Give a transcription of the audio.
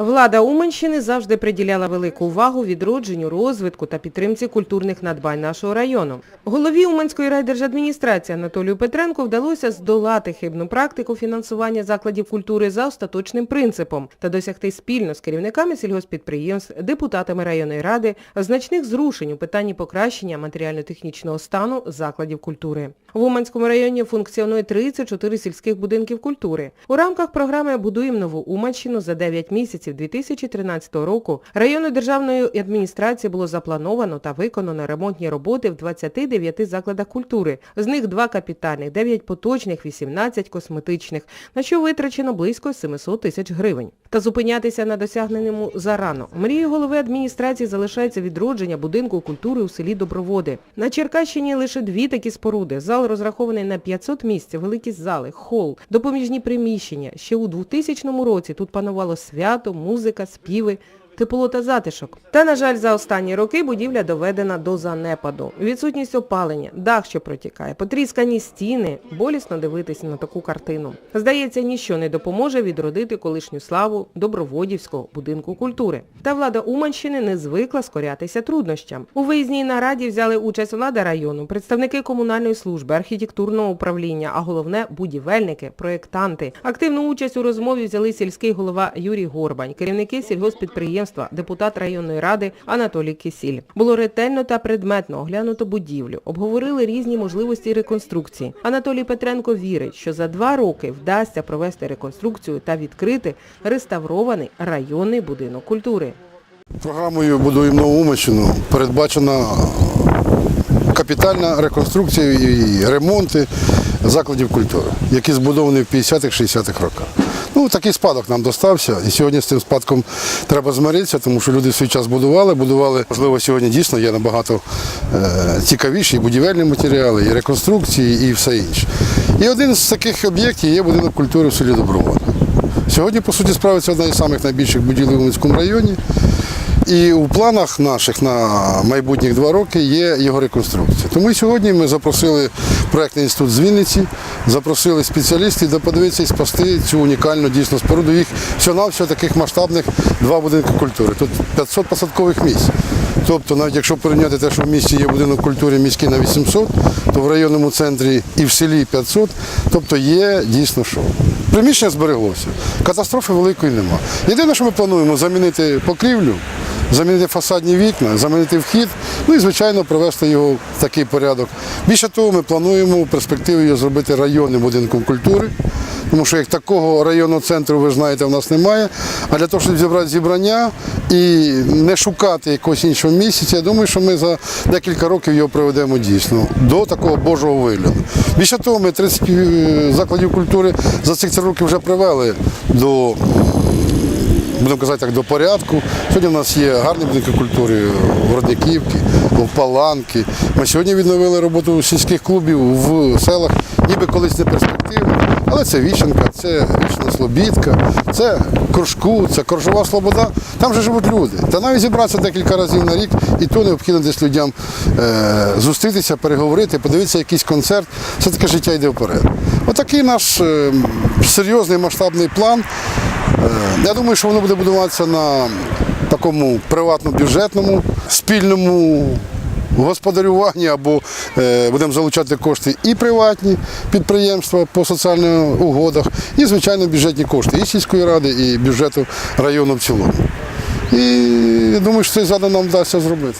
Влада Уманщини завжди приділяла велику увагу відродженню, розвитку та підтримці культурних надбань нашого району. Голові Уманської райдержадміністрації Анатолію Петренку вдалося здолати хибну практику фінансування закладів культури за остаточним принципом та досягти спільно з керівниками сільгоспідприємств, депутатами районної ради значних зрушень у питанні покращення матеріально-технічного стану закладів культури. В Уманському районі функціонує 34 сільських будинків культури. У рамках програми «Будуємо нову Уманщину» за 9 місяців 2013 року районною державною адміністрацією було заплановано та виконано ремонтні роботи в 29 закладах культури. З них 2 капітальних, 9 поточних, 18 косметичних, на що витрачено близько 700 тисяч гривень. Та зупинятися на досягненому зарано. Мрією голови адміністрації залишається відродження будинку культури у селі Доброводи. На Черкащині лише дві такі споруди. Зал розрахований на 500 місць, великі зали, хол, допоміжні приміщення. Ще у 2000 році тут панувало свято, музика, співи. Тепло та затишок. Та, на жаль, за останні роки будівля доведена до занепаду. Відсутність опалення, дах, що протікає, потріскані стіни. Болісно дивитися на таку картину. Здається, ніщо не допоможе відродити колишню славу Доброводівського будинку культури. Та влада Уманщини не звикла скорятися труднощам. У виїзній нараді взяли участь влада району, представники комунальної служби, архітектурного управління, а головне будівельники, проєктанти. Активну участь у розмові взяли сільський голова Юрій Горбань, керівники сільгоспідприємства, депутат районної ради Анатолій Кисіль. Було ретельно та предметно оглянуто будівлю, обговорили різні можливості реконструкції. Анатолій Петренко вірить, що за два роки вдасться провести реконструкцію та відкрити реставрований районний будинок культури. Програмою «Будуємо нову Уманщину» передбачена капітальна реконструкція і ремонти закладів культури, які збудовані в 50-60-х роках. Ну, такий спадок нам достався, і сьогодні з цим спадком треба змиритися, тому що люди свій час будували, будували, можливо, сьогодні дійсно є набагато е, цікавіші і будівельні матеріали, і реконструкції, і все інше. І один з таких об'єктів є будинок культури в селі Доброва. Сьогодні, по суті справиться одна із самих найбільших будівель в Уманському районі. І у планах наших на майбутніх два роки є його реконструкція. Тому сьогодні ми запросили проєктний інститут з Вінниці, запросили спеціалістів, де подивитися і спасти цю унікальну дійсно споруду. Їх всього-навсього таких масштабних два будинки культури. Тут 500 посадкових місць. Тобто, навіть якщо порівняти те, що в місті є будинок культури міський на 800, то в районному центрі і в селі 500, тобто є дійсно що. Приміщення збереглося. Катастрофи великої нема. Єдине, що ми плануємо, замінити покрівлю, замінити фасадні вікна, замінити вхід, ну і, звичайно, привести його в такий порядок. Більше того, ми плануємо в перспективі його зробити районним будинком культури, тому що як такого районного центру, ви знаєте, в нас немає. А для того, щоб зібрати зібрання і не шукати якогось іншого місяця, я думаю, що ми за декілька років його приведемо дійсно до такого Божого вигляду. Більше того, ми 30 е, закладів культури за цих три роки вже привели до будемо казати так, до порядку. Сьогодні в нас є гарні будинки культури в Родниківці, в Паланки. Ми сьогодні відновили роботу сільських клубів в селах, ніби колись не перспективно. Але це Віщенка, це Вічна Слобідка, це Кружку, це Коржова Слобода. Там же живуть люди. Та навіть зібратися декілька разів на рік, і то необхідно десь людям е, зустрітися, переговорити, подивитися якийсь концерт. Все таке життя йде вперед. Отакий наш е, серйозний масштабний план. Е, Я думаю, що воно буде будуватися на такому приватно-бюджетному, спільному господарюванні або е, будемо залучати кошти і приватні підприємства по соціальних угодах, і, звичайно, бюджетні кошти і сільської ради, і бюджету району в цілому. І думаю, що цей задум нам вдасться зробити.